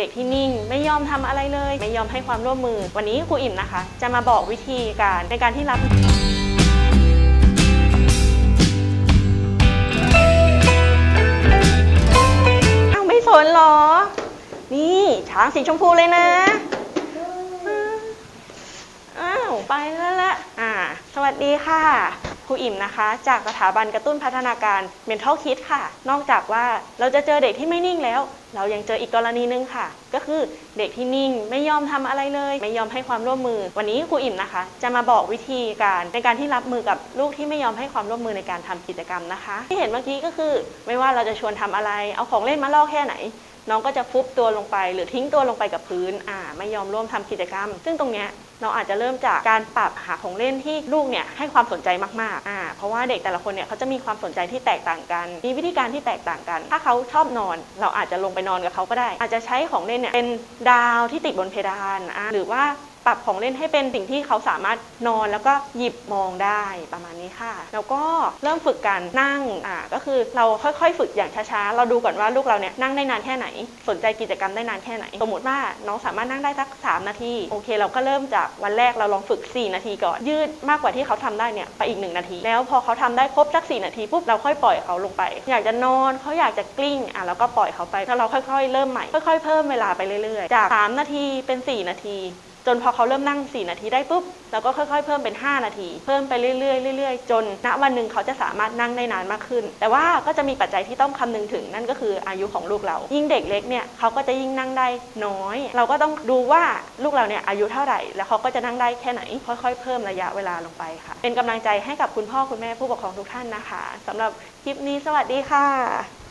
เด็กที่นิ่งไม่ยอมทำอะไรเลย ไม่ยอมให้ความร่วมมือ วันนี้ครูอิ่มนะคะ จะมาบอกวิธีการในการที่รับอ้าวไม่สนหรอ นี่ช้างสีชมพูเลยนะอ้าวไปแล้วละอ่า สวัสดีค่ะ ครูอิ่มนะคะ จากสถาบันกระตุ้นพัฒนาการ Mental Kids ค่ะ นอกจากว่าเราจะเจอเด็กที่ไม่นิ่งแล้ว เรายังเจออีกกรณีหนึงค่ะ ก็คือเด็กที่นิ่งไม่ยอมทำอะไรเลย ไม่ยอมให้ความร่วมมือ วันนี้ครูอิ่มนะคะ จะมาบอกวิธีการในการที่รับมือกับลูกที่ไม่ยอมให้ความร่วมมือในการทำกิจกรรมนะคะ ที่เห็นเมื่อกี้ก็คือ ไม่ว่าเราจะชวนทำอะไร เอาของเล่นมาล่อแค่ไหน น้องก็จะฟุบตัวลงไป หรือทิ้งตัวลงไปกับพื้นอ่าไม่ยอมร่วมทำกิจกรรม ซึ่งตรงเนี้ยเราอาจจะเริ่มจากการปรับหาของเล่นที่ลูกเนี่ยให้ความสนใจมากๆอ่าเพราะว่าเด็กแต่ละคนเนี่ยเขาจะมีความสนใจที่แตกต่างกัน มีวิธีการที่แตกต่างกัน ถ้าเขาชอบนอน เราอาจจะลงไปนอนกับเขาก็ได้ อาจจะใช้ของเล่นเนี่ยเป็นดาวที่ติดบนเพดานอ่าหรือว่า ปรับของเล่นให้เป็นสิ่งที่เขาสามารถนอนแล้วก็หยิบมองได้ประมาณนี้ค่ะ แล้วก็เริ่มฝึกการนั่งอ่าก็คือเราค่อยๆ ฝึกอย่างช้าๆ เราดูก่อนว่าลูกเราเนี่ยนั่งได้นานแค่ไหน สนใจกิจกรรมได้นานแค่ไหน สมมติว่าน้องสามารถนั่งได้สัก 3 นาที โอเค เราก็เริ่มจากวันแรกเราลองฝึก 4 นาทีก่อน ยืดมากกว่าที่เขาทำได้เนี่ยไปอีก 1 นาที แล้วพอเขาทำได้ครบสัก 4 นาทีปุ๊บเราค่อยปล่อยเขาลงไป อยากจะนอนเขาอยากจะกลิ้งอะเราก็ปล่อยเขาไปแล้วเราค่อยๆ เริ่มใหม่ค่อยๆเพิ่มเวลาไปเรื่อยๆจาก 3 นาทีเป็น 4 นาที จนพอเขาเริ่มนั่ง 4 นาทีได้ปุ๊บเราก็ค่อยๆ เพิ่มเป็น 5 นาที เพิ่มไปเรื่อยๆเรื่อยๆ จนณวันหนึ่งเขาจะสามารถนั่งได้นานมากขึ้น แต่ว่าก็จะมีปัจจัยที่ต้องคำนึงถึงนั่นก็คืออายุของลูกเรา ยิ่งเด็กเล็กเนี่ยเขาก็จะยิ่งนั่งได้น้อย เราก็ต้องดูว่าลูกเราเนี่ยอายุเท่าไหร่ แล้วเขาก็จะนั่งได้แค่ไหน ค่อยๆ เพิ่มระยะเวลาลงไปค่ะ เป็นกำลังใจให้กับคุณพ่อคุณแม่ผู้ปกครองทุกท่านนะคะสำหรับคลิปนี้สวัสดีค่ะ